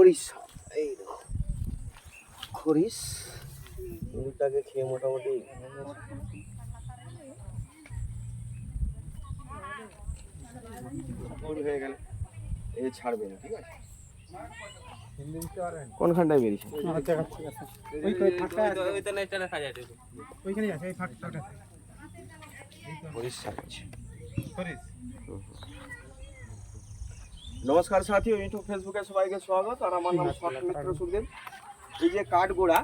খরিস এই খরিস। ইঁদুরটাকে খেয়ে মোটামুটি হয়ে গেলে। এ ছাড়বে না ঠিক আছে? কোনখানটায় বেরিয়েছে? নমস্কার সাথী ইউটিউব ফেসবুকে সবাইকে স্বাগত আর আমার নাম শরৎ মিত্র সুখদেব এই যে কাঠগোড়া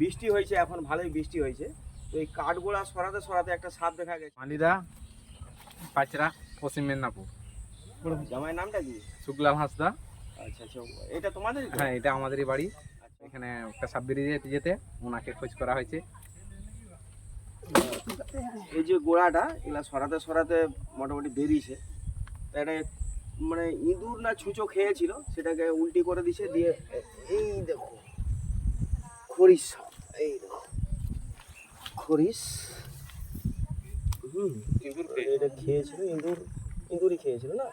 বৃষ্টি হয়েছে এখন ভালোই বৃষ্টি হয়েছে। তো এই কাঠগোড়া সরাতে সরাতে একটা সাপ দেখা গেছে। মালিদা পাচরা পশ্চিম মেদিনীপুর। জামাই নামটা কি? শুক্লাল হাঁসদা। আচ্ছা আচ্ছা এটা তোমাদের হ্যাঁ এটা আমাদেরই বাড়ি। এখানে একটা সাপ বেরিয়ে যেতে যেতে ওনাকে খোঁজ করা হয়েছে। এই যে গোড়াটা এগুলা সরাতে সরাতে মোটামুটি বেরিয়েছে। এটা মানে ইঁদুর না ছুঁচো খেয়েছিল সেটাকে উল্টি করে দিছে দিয়ে এই দেখো খরিস এই দেখো খরিস হুম এটা খেয়েছিল ইঁদুর ইঁদুরই খেয়েছিল না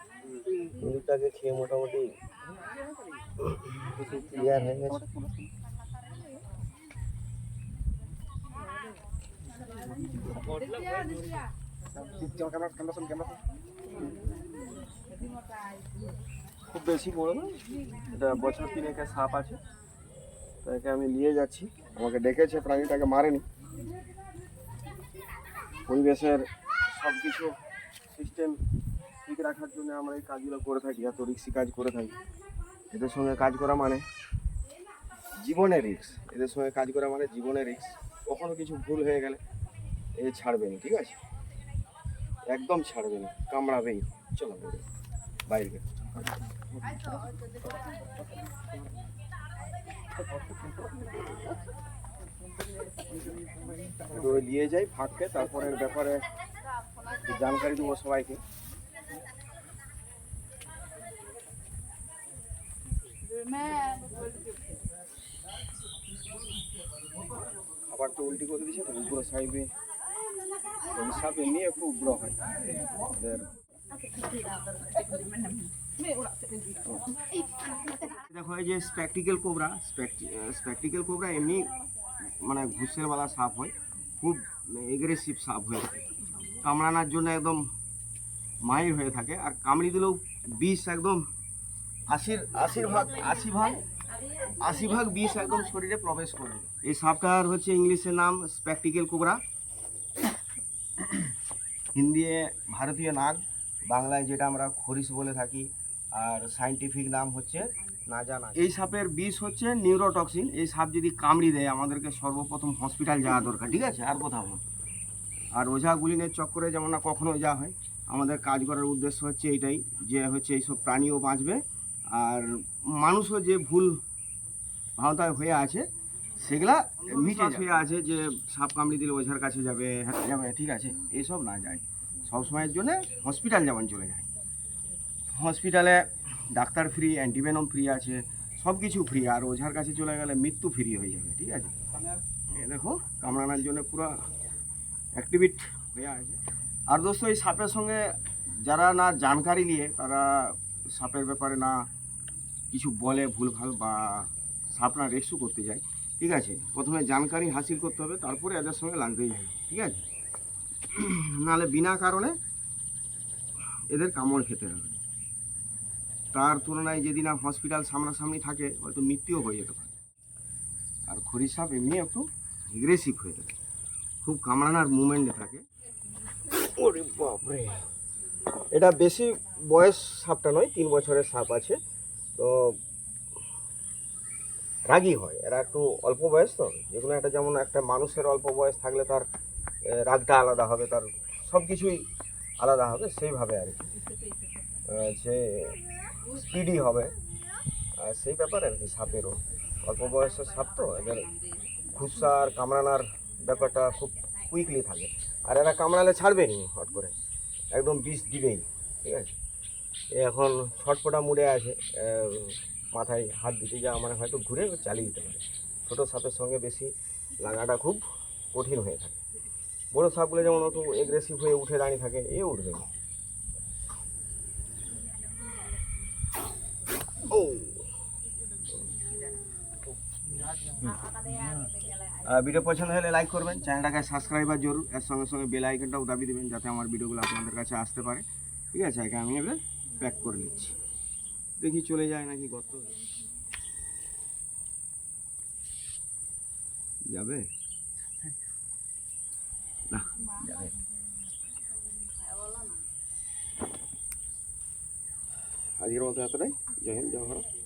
ইঁদুরটাকে খেয়ে মোটামুটি ক্লিয়ার হয়ে গেছে খুব বেশি বড় না, এটা বছর তিনেকের সাপ আছে। তো একে আমি নিয়ে যাচ্ছি। আমাকে ডেকেছে, প্রাণীটাকে মারেনি। পরিবেশের সব কিছু সিস্টেম ঠিক রাখার জন্য আমরা এই কাজগুলো করে থাকি, এত রিক্সি কাজ করে থাকি। এদের সঙ্গে কাজ করা মানে জীবনের রিক্স এদের সঙ্গে কাজ করা মানে জীবনের রিক্স কখনো কিছু ভুল হয়ে গেলে এ ছাড়বে না, ঠিক আছে? একদম ছাড়বে না, কামড়াবেই। চলো। বাইরে। দিয়ে যাই ফাঁককে তারপরে এর ব্যাপারে জানকারি দেবো সবাইকে। খাবার তো উল্টি করে দিয়েছে উগ্র সাহেবে সাপ এমনি একটু উগ্র হয়। দেখো, এই যে স্প্যাকটিক্যাল কোবরা স্প্যাকটিক্যাল কোবরা এমনি মানে ঘুষেরওয়ালা সাপ হয়, খুব এগ্রেসিভ সাপ হয়ে থাকে। কামড়ানোর জন্য একদম মাহির হয়ে থাকে, আর কামড়ি দিলেও বিষ একদম আশির আশির ভাগ, আশি ভাগ আশি ভাগ বিষ একদম শরীরে প্রবেশ করে। এই সাপটার হচ্ছে ইংলিশের নাম স্প্যাকটিক্যাল কোবরা হিন্দি ভারতীয় নাগ। বাংলায় যেটা আমরা খরিস বলে থাকি আর সাইন্টিফিক নাম হচ্ছে না জানা। এই সাপের বিষ হচ্ছে নিউরোটক্সিন এই সাপ যদি কামড়ি দেয় আমাদেরকে সর্বপ্রথম হসপিটাল যাওয়া দরকার ঠিক আছে? আর কোথাও না। আর ওঝা গুলিনের চক্করে যেমন না কখনো যা হয় আমাদের কাজ করার উদ্দেশ্য হচ্ছে এইটাই যে হচ্ছে এইসব প্রাণীও বাঁচবে। আর মানুষও যে ভুল ভাবতায় হয়ে আছে সেগুলা মিটে হয়ে আছে যে সাপ কামড়ি দিলে ওঝার কাছে যাবে হ্যাঁ যাবে ঠিক আছে। এইসব না যায়। সব সময়ের জন্য হসপিটাল যেমন চলে যায়। হসপিটালে ডাক্তার ফ্রি অ্যান্টিভেনম ফ্রি আছে সব কিছু ফ্রি আর ওঝার কাছে চলে গেলে মৃত্যু ফ্রি হয়ে যাবে, ঠিক আছে? দেখো কামড়ানোর জন্য পুরো অ্যাক্টিভিট হয়ে আছে। আর দোস্ত, এই সাপের সঙ্গে যারা না জানকারি নিয়ে, তারা সাপের ব্যাপারে না কিছু বলে, ভুলভাল বা সাপ না রেস্যু করতে যায়, ঠিক আছে? প্রথমে জানকারি হাসিল করতে হবে, তারপরে এদের সঙ্গে লাগতেই যাবে ঠিক আছে? নাহলে বিনা কারণে এদের কামড় খেতে হবে। তার তুলনায় যদি না হসপিটাল সামনাসামনি থাকে, হয়তো মৃত্যুও হয়ে যেতে পারে। আর খড়ি সাপ এমনি একটু এগ্রেসিভ হয়ে থাকে। খুব কামড়ানোর মুভমেন্টে থাকে। ওরে বাপরে। এটা বেশি বয়স সাপটা নয়, তিন বছরের সাপ আছে। তো রাগী হয়। এরা একটু অল্প বয়স তো। যে কোনো একটা যেমন একটা মানুষের অল্প বয়স থাকলে তার রাগটা আলাদা হবে, তার সব কিছুই আলাদা হবে, সেইভাবে আর কি। সে স্পিডি হবে। আর সেই ব্যাপারে আর কি, সাপেরও। অল্প বয়সের সাপ তো, এদের খুসা আর কামড়ানোর ব্যাপারটা খুব কুইকলি থাকে। আর এরা কামড়ালে ছাড়বে নি, হট করে। একদম বিষ দিবেই, ঠিক আছে? এখন ছটপটা মুড়ে আছে মাথায় হাত দিতে যা আমার হয়তো ঘুরে চালিয়ে দিতে পারে। ছোটো সাপের সঙ্গে বেশি লাগাটা খুব কঠিন হয়ে থাকে। বড় সাপগুলো যেমন একটু এগ্রেসিভ হয়ে উঠে দাঁড়িয়ে থাকে, এ উঠবে না। ভিডিও পছন্দ হলে লাইক করবেন চ্যানেলটাকে সাবস্ক্রাইব আর জরুর, এর সঙ্গে সঙ্গে বেল আইকনটাও দাবি দেবেন, যাতে আমার ভিডিওগুলো আপনাদের কাছে আসতে পারে। ঠিক আছে আগে আমি এবার প্যাক করে নিচ্ছি। দেখি চলে যায় নাকি গত যাবে? না যাবে আজকের মতো এতটাই জয় হিন্দ জয় ভারত